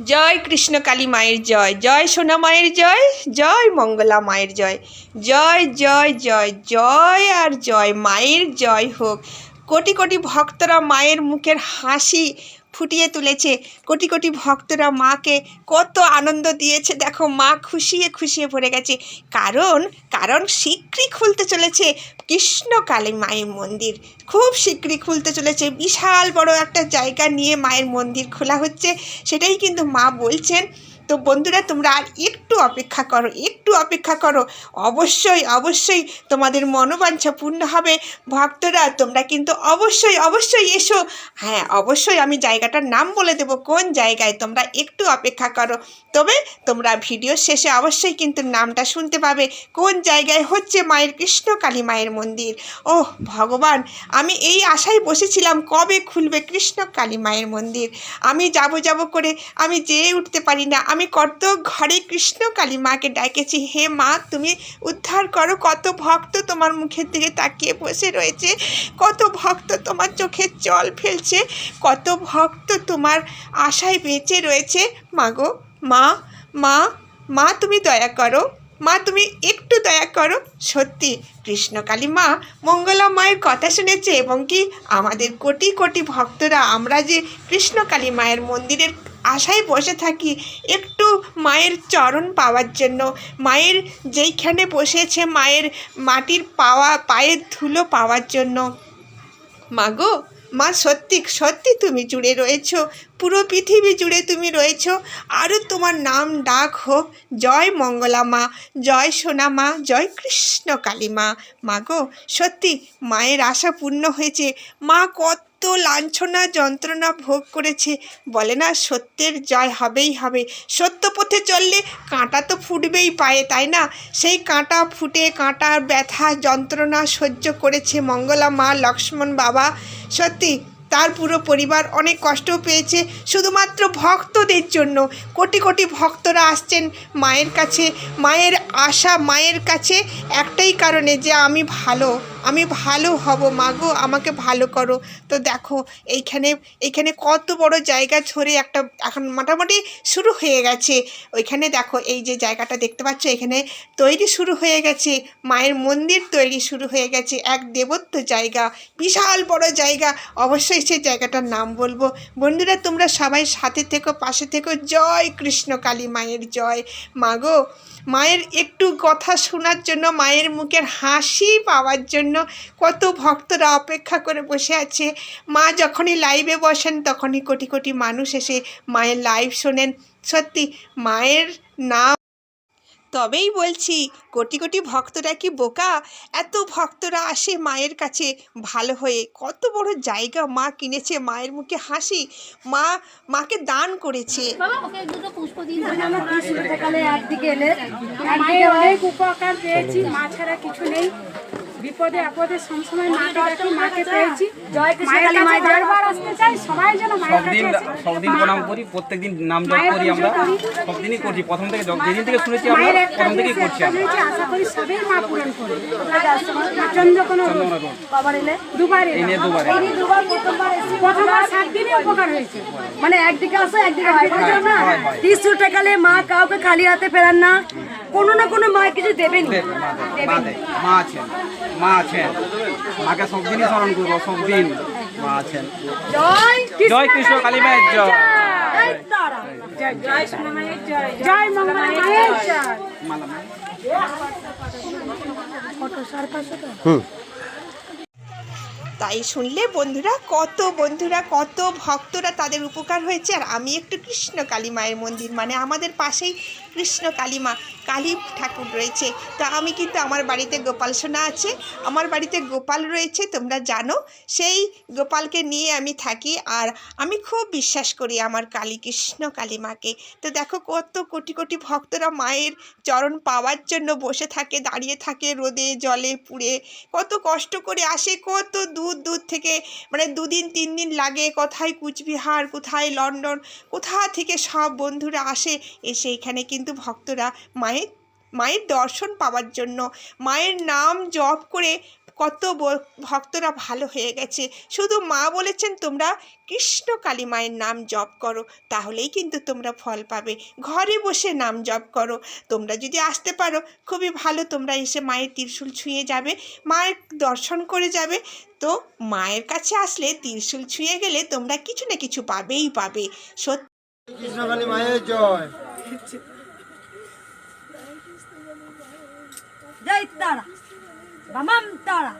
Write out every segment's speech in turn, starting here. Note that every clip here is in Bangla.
জয় কৃষ্ণ কালী মায়ের জয় জয় সোনা মায়ের জয় জয় মঙ্গলা মায়ের জয়। জয় জয় জয় জয় আর জয় মায়ের জয় হোক। কোটি কোটি ভক্তরা মায়ের মুখের হাসি ফুটিয়ে তুলেছে। কোটি কোটি ভক্তরা মাকে কত আনন্দ দিয়েছে। দেখো, মা খুশিয়ে খুশিয়ে ভরে গেছে। কারণ কারণ শীঘ্রই খুলতে চলেছে কৃষ্ণ কালী মায়ের মন্দির। খুব শীঘ্রই খুলতে চলেছে। বিশাল বড় একটা জায়গা নিয়ে মায়ের মন্দির খোলা হচ্ছে। সেটাই কিন্তু মা বলছেন তো বন্ধুরা, তোমরা আর একটু অপেক্ষা করো, একটু অপেক্ষা করো। অবশ্যই অবশ্যই তোমাদের মনোবাঞ্ছা পূর্ণ হবে। ভক্তরা, তোমরা কিন্তু অবশ্যই অবশ্যই এসো। হ্যাঁ অবশ্যই আমি জায়গাটার নাম বলে দেবো, কোন জায়গায় তোমরা একটু অপেক্ষা করো। তবে তোমরা ভিডিও শেষে অবশ্যই কিন্তু নামটা শুনতে পাবে, কোন জায়গায় হচ্ছে মায়ের কৃষ্ণ কালী মায়ের মন্দির। ও ভগবান, আমি এই আশায় বসেছিলাম, কবে খুলবে কৃষ্ণ কালী মায়ের মন্দির? আমি যাব যাব করে, আমি যেয়ে উঠতে পারি না, আমি কত ঘরে কৃষ্ণ কালী মাকে ডাকেছি হে মা, তুমি উদ্ধার করো। কত ভক্ত তোমার মুখের দিকে তাকিয়ে বসে রয়েছে। কত ভক্ত তোমার চোখে জল ফেলছে। কত ভক্ত তোমার আশায় বেঁচে রয়েছে। মাগো মা মা মা, তুমি দয়া করো। মা, তুমি একটু দয়া করো। সত্যি কৃষ্ণকালী মা মঙ্গলা মায়ের কথা শুনেছে এবং কি আমাদের কোটি কোটি ভক্তরা আমরা যে কৃষ্ণকালী মায়ের মন্দিরের আশায় বসে থাকি একটু মায়ের চরণ পাওয়ার জন্য। মায়ের যেইখানে বসেছে মায়ের মাটির পাওয়া, পায়ের ধুলো পাওয়ার জন্য। মাগো মা সত্যি সত্যি তুমি জুড়ে রয়েছ। পুরো পৃথিবী জুড়ে তুমি রয়েছ। আরও তোমার নাম ডাক হোক। জয় মঙ্গলা মা, জয় সোনা মা, জয় কৃষ্ণ কালী মা। মাগো সত্যি মায়ের আশা পূর্ণ হয়েছে। মা কত লাঞ্ছনা যন্ত্রণা ভোগ করেছে। বলে না, সত্যের জয় হবেই হবে। সত্য পথে চললে কাঁটা তো ফুটবেই পায়ে, তাই না? সেই কাঁটা ফুটে কাঁটার ব্যথা যন্ত্রণা সহ্য করেছে মঙ্গলা মা, লক্ষ্মণ বাবা। সত্যি, তার পুরো পরিবার অনেক কষ্ট পেয়েছে, শুধুমাত্র ভক্তদের জন্য। কোটি কোটি ভক্তরা আসছেন মায়ের কাছে। মায়ের আশা মায়ের কাছে একটাই কারণে যে আমি ভালো। আমি ভালো হব মাগো আমাকে ভালো করো। তো দেখো, এইখানে এইখানে কত বড় জায়গা ছড়ে একটা, এখন মোটামুটি শুরু হয়ে গেছে। ওইখানে দেখো, এই যে জায়গাটা দেখতে পাচ্ছ, এখানে তৈরি শুরু হয়ে গেছে। মায়ের মন্দির তৈরি শুরু হয়ে গেছে। এক দেবত্ব জায়গা, বিশাল বড় জায়গা। অবশ্যই সেই জায়গাটার নাম বলব। বন্ধুরা, তোমরা সবাই সাথে থেকো, পাশে থেকো। জয় কৃষ্ণ কালী মায়ের জয়। মাগো মায়ের একটু কথা শোনার জন্য, মায়ের মুখের হাসি পাওয়ার জন্য কত ভক্তরা অপেক্ষা করে বসে আছে। মা যখনই লাইভে বসেন, তখনই কোটি কোটি মানুষ এসে মায়ের লাইভ শোনেন। সত্যি, মায়ের নাম তবেই বলছি কোটি কোটি ভক্তরা কি বোকা? এত ভক্তরা আসে মায়ের কাছে। ভালো হয়ে কত বড় জায়গা মা কিনেছে মায়ের মুখে হাসি। মা মাকে দান করেছে। বাবা ওকে দুটো পুষ্প দিন সকালে একদিকে এলে অনেক উপকার পেয়েছি মা ছাড়া কিছু নেই। বিপদে আপদে সবসময় মাকে ডাকি মাকে পেয়েছি। মায়ের কাছে বারবার আসতে চাই সবাই যেন মায়ের কাছে সবদিন সবদিন প্রণাম করি প্রত্যেকদিন নাম জপ করি আমরা। করি। সবদিনই করছি প্রথম থেকে যেদিন থেকে শুনেছি আমরা প্রথম থেকেই করছি আমরা। আশা করি সবই মা পূরণ করে চন্দ্রকোনা রোড। বাবার এলে দুবার। নিয়ে দুবার এই নিয়ে দুবার প্রথমবার সাত দিনই উপকার হয়েছে। মানে একদিকে আসে একদিকে হয়। না হয়। টাকালে মা কাউকে খালি হাতে ফেরান না। কোনো না কোনো মা কিছু দেবেন মা দেয়, মা আছেন। মা আছেন। মাকে সবদিনই স্মরণ করব সবদিন মা আছেন। জয় জয় কৃষ্ণ কালী মায়ের জয়। জয়। মঙ্গলা মায়ের জয়। মালা মা। তাই শুনলে বন্ধুরা, কত বন্ধুরা, কত ভক্তরা তাদের উপকার হয়েছে। আর আমি একটু কৃষ্ণ কালী মায়ের মন্দির মানে আমাদের পাশেই কৃষ্ণ কালী মা কালী ঠাকুর রয়েছে। তা আমি কিন্তু আমার বাড়িতে গোপাল সোনা আছে। আমার বাড়িতে গোপাল রয়েছে, তোমরা জানো। সেই গোপালকে নিয়ে আমি থাকি আর আমি খুব বিশ্বাস করি আমার কালী কৃষ্ণ কালী মাকে। তো দেখো কত কোটি কোটি ভক্তরা মায়ের চরণ পাওয়ার জন্য বসে থাকে, দাঁড়িয়ে থাকে রোদে, জলে, পুড়ে। কত কষ্ট করে আসে, কত দূর দূর থেকে মানে দুদিন তিন দিন লাগে। কোথায় কুচবিহার, কোথায় লন্ডন, কোথা থেকে সব বন্ধুরা আসে, এসে এখানে কিন্তু ভক্তরা মায়ের মায়ের দর্শন পাওয়ার জন্য, মায়ের নাম জপ করে কত ব- ভক্তরা ভালো হয়ে গেছে। শুধু মা বলেছেন তোমরা কৃষ্ণ কালী মায়ের নাম জপ করো তাহলেই কিন্তু তোমরা ফল পাবে। ঘরে বসে নাম জপ করো। তোমরা যদি আসতে পারো খুবই ভালো তোমরা এসে মায়ের ত্রিশূল ছুঁয়ে যাবে মায়ের দর্শন করে যাবে। তো মায়ের কাছে আসলে ত্রিশূল ছুঁয়ে গেলে তোমরা কিছু না কিছু পাবেই পাবে। সত্যি কৃষ্ণকালী মায়ের জয়। জয় তারা। বামাম তারা।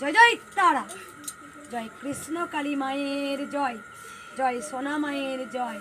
জয় জয় তারা। জয় কৃষ্ণ কালী মায়ের জয়। জয় সোনা মায়ের জয়।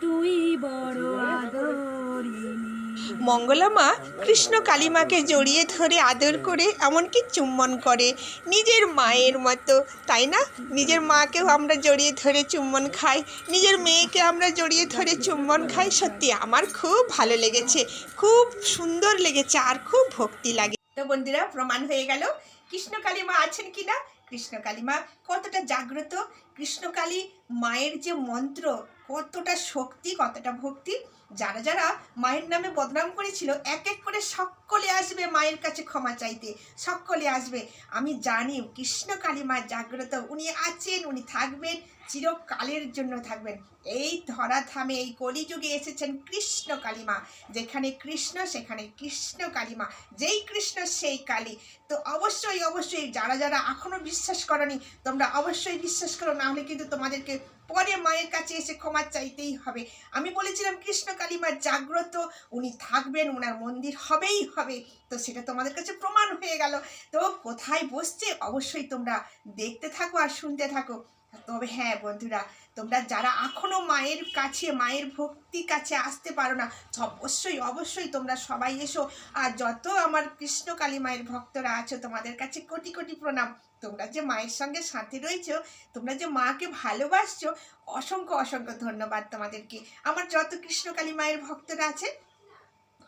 তুই বড় আদরিনি। মঙ্গলা মা কৃষ্ণ কালীমাকে জড়িয়ে ধরে আদর করে এমনকি চুম্বন করে। নিজের মায়ের মতো, তাই না? নিজের মাকেও আমরা জড়িয়ে ধরে চুম্বন খাই। নিজের মেয়েকে আমরা জড়িয়ে ধরে চুম্বন খাই। সত্যি আমার খুব ভালো লেগেছে। খুব সুন্দর লেগেছে আর খুব ভক্তি লাগে। তো বন্ধুরা, প্রমাণ হয়ে গেল কৃষ্ণ কালী মা আছেন কি না? কৃষ্ণ কালী মা কতটা জাগ্রত? কৃষ্ণকালী মায়ের যে মন্ত্র, কতটা শক্তি, কতটা ভক্তি যারা যারা মায়ের নামে বদনাম করেছিল এক এক করে সকলে আসবে মায়ের কাছে ক্ষমা চাইতে, সকলে আসবে। আমি জানি কৃষ্ণ কালী মা জাগ্রত, উনি আছেন, উনি থাকবেন, চিরকালের জন্য থাকবেন। এই ধরাধামে, এই কলিযুগে এসেছেন কৃষ্ণ কালীমা। যেখানে কৃষ্ণ, সেখানে কৃষ্ণ কালীমা। যেই কৃষ্ণ, সেই কালী। তো অবশ্যই অবশ্যই যারা যারা এখনও বিশ্বাস করনি, তোমরা অবশ্যই বিশ্বাস করো, না হলে কিন্তু তোমাদেরকে পরে মায়ের কাছে এসে ক্ষমা চাইতেই হবে। আমি বলেছিলাম, কৃষ্ণ কালীমা জাগ্রত, উনি থাকবেন ওনার মন্দির হবেই হবে তো সেটা তোমাদের কাছে প্রমাণ হয়ে গেল। তো কোথায় বসছে অবশ্যই তোমরা দেখতে থাকো আর শুনতে থাকো। তবে হ্যাঁ বন্ধুরা, তোমরা যারা এখনও মায়ের কাছে, মায়ের ভক্তি কাছে আসতে পারো না, অবশ্যই অবশ্যই তোমরা সবাই এসো। আর যত আমার কৃষ্ণ কালী মায়ের ভক্তরা আছো, তোমাদের কাছে কোটি কোটি প্রণাম। তোমরা যে মায়ের সঙ্গে সাথে রয়েছো, তোমরা যে মাকে ভালোবাসছো, অসংখ্য অসংখ্য ধন্যবাদ তোমাদেরকে। আমার যত কৃষ্ণকালী মায়ের ভক্তরা আছে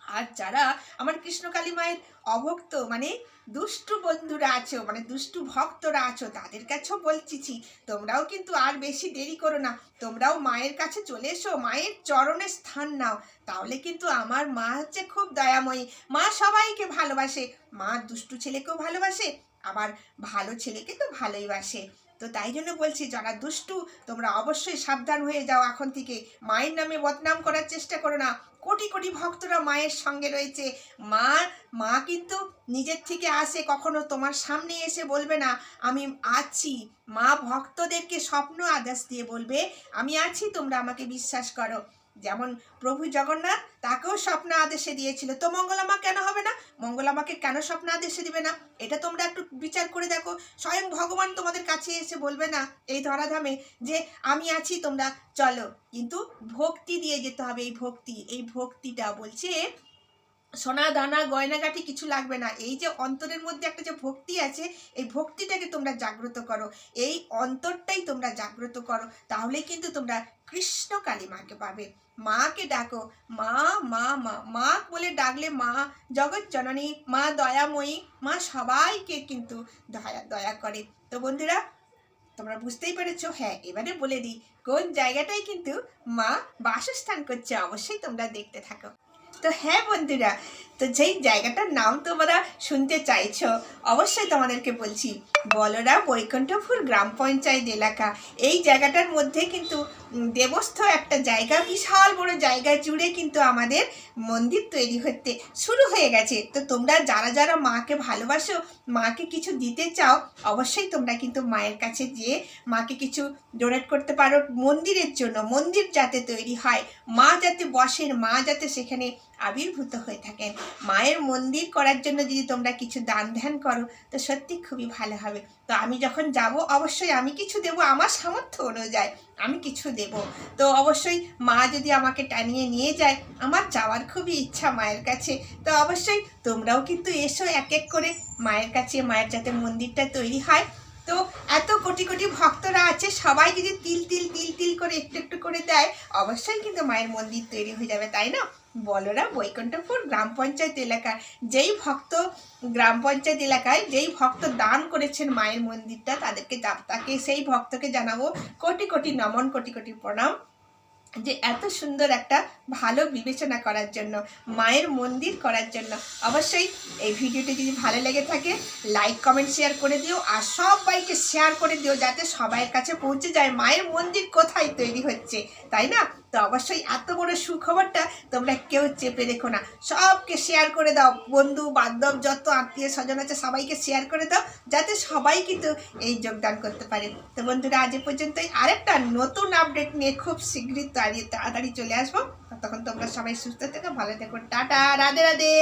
আর যারা আমার কৃষ্ণকালী মায়ের অভক্ত মানে দুষ্টু বন্ধুরা আছো মানে দুষ্টু ভক্তরা আছো, তাদের কাছেও বলছিছি তোমরাও কিন্তু আর বেশি দেরি করো না। তোমরাও মায়ের কাছে চলে এসো, মায়ের চরণে স্থান নাও। তাহলে কিন্তু আমার মা হচ্ছে খুব দয়াময়ী। মা সবাইকে ভালোবাসে, মা দুষ্টু ছেলেকেও ভালোবাসে, আবার ভালো ছেলেকে তো ভালোই বাসে। তো তাই জন্য বলছি, যারা দুষ্টু, তোমরা অবশ্যই সাবধান হয়ে যাও এখন থেকে। মায়ের নামে বদনাম করার চেষ্টা করো না। কোটি কোটি ভক্তরা মায়ের সঙ্গে রয়েছে। মা মা কিন্তু নিজের থেকে আসে, কখনো তোমার সামনে এসে বলবে না, আমি আছি। মা ভক্তদেরকে স্বপ্ন আদেশ দিয়ে বলবে, আমি আছি, তোমরা আমাকে বিশ্বাস করো। যেমন প্রভু জগন্নাথ, তাকেও স্বপ্ন আদেশে দিয়েছিল। তো মঙ্গলামা কেন হবে না? মঙ্গলামাকে কেন স্বপ্ন আদেশে দিবে না? এটা তোমরা একটু বিচার করে দেখো। স্বয়ং ভগবান তোমাদের কাছে এসে বলবে না এই ধরাধামে যে, আমি আছি, তোমরা চলো। কিন্তু ভক্তি দিয়ে যেতে হবে। এই ভক্তি, এই ভক্তিটা বলছে সোনা, দানা গয়নাগাটি কিছু লাগবে না। এই যে অন্তরের মধ্যে একটা যে ভক্তি আছে, এই ভক্তিটাকে তোমরা জাগ্রত করো। এই অন্তরটাই তোমরা জাগ্রত করো, তাহলে কিন্তু তোমরা কৃষ্ণ কালী মাকে পাবে। মাকে ডাকো, মা মা মা মা বলে ডাকলে মা জগৎ জননী, মা দয়াময়ী, মা সবাইকে কিন্তু দয়া দয়া করে। তো বন্ধুরা, তোমরা বুঝতেই পেরেছ? হ্যাঁ এবারে বলে দিই, কোন জায়গাটাই কিন্তু মা বাসস্থান করছে, অবশ্যই তোমরা দেখতে থাকো। তো হ্যাঁ বন্ধুরা তো যেই জায়গাটার নাম তোমরা শুনতে চাইছো, অবশ্যই তোমাদেরকে বলছি বলরা বৈকুণ্ঠপুর গ্রাম পঞ্চায়েত এলাকা। এই জায়গাটার মধ্যে কিন্তু দেবস্থ একটা জায়গা, বিশাল বড় জায়গা জুড়ে কিন্তু আমাদের মন্দির তৈরি হতে শুরু হয়ে গেছে। তো তোমরা যারা যারা মাকে ভালোবাসো, মাকে কিছু দিতে চাও, অবশ্যই তোমরা কিন্তু মায়ের কাছে গিয়ে মাকে কিছু ডোনেট করতে পারো মন্দিরের জন্য। মন্দির যাতে তৈরি হয়, মা যাতে বসেন, মা যাতে সেখানে আবির্ভূত হয়ে থাকেন। মায়ের মন্দির করার জন্য যদি তোমরা কিছু দান ধ্যান করো, তো সত্যি খুবই ভালো হবে। তো আমি যখন যাব, অবশ্যই আমি কিছু দেব, আমার সামর্থ্য অনুযায়ী আমি কিছু দেব। তো অবশ্যই মা যদি আমাকে টানিয়ে নিয়ে যায়, আমার যাওয়ার খুবই ইচ্ছা মায়ের কাছে। তো অবশ্যই তোমরাও কিন্তু এসো এক এক করে মায়ের কাছে, মায়ের যাতে মন্দিরটা তৈরি হয়। তো এত কোটি কোটি ভক্তরা আছে, সবাই যদি তিল তিল তিল তিল করে একটু একটু করে দেয়, অবশ্যই কিন্তু মায়ের মন্দির তৈরি হয়ে যাবে, তাই না? বলরা বৈকুণ্ঠপুর গ্রাম পঞ্চায়েত এলাকা যেই ভক্ত গ্রাম পঞ্চায়েত এলাকায় যেই ভক্ত দান করেছেন মায়ের মন্দিরটা, তাদেরকে তাকে সেই ভক্তকে জানাব কোটি কোটি নমন, কোটি কোটি প্রণাম। যে এত সুন্দর একটা ভালো বিবেচনা করার জন্য, মায়ের মন্দির করার জন্য। অবশ্যই এই ভিডিওটি যদি ভালো লেগে থাকে লাইক কমেন্ট শেয়ার করে দিও আর সবাইকে শেয়ার করে দিও যাতে সবাইয়ের কাছে পৌঁছে যায় মায়ের মন্দির কোথায় তৈরি হচ্ছে, তাই না? তো অবশ্যই এত বড় সুখবরটা তোমরা কেউ চেপে রেখো না। সবকে শেয়ার করে দাও। বন্ধু, বান্ধব, যত আত্মীয় স্বজন আছে, সবাইকে শেয়ার করে দাও, যাতে সবাই কিন্তু এই যোগদান করতে পারে। তো বন্ধুরা, আজ পর্যন্তই। আরেকটা নতুন আপডেট নিয়ে খুব শীঘ্রই তাড়িয়ে তাড়াতাড়ি চলে আসব। তখন তোমরা সবাই সুস্থ থেকো, ভালো থেকো। টাটা, রাধে রাধে।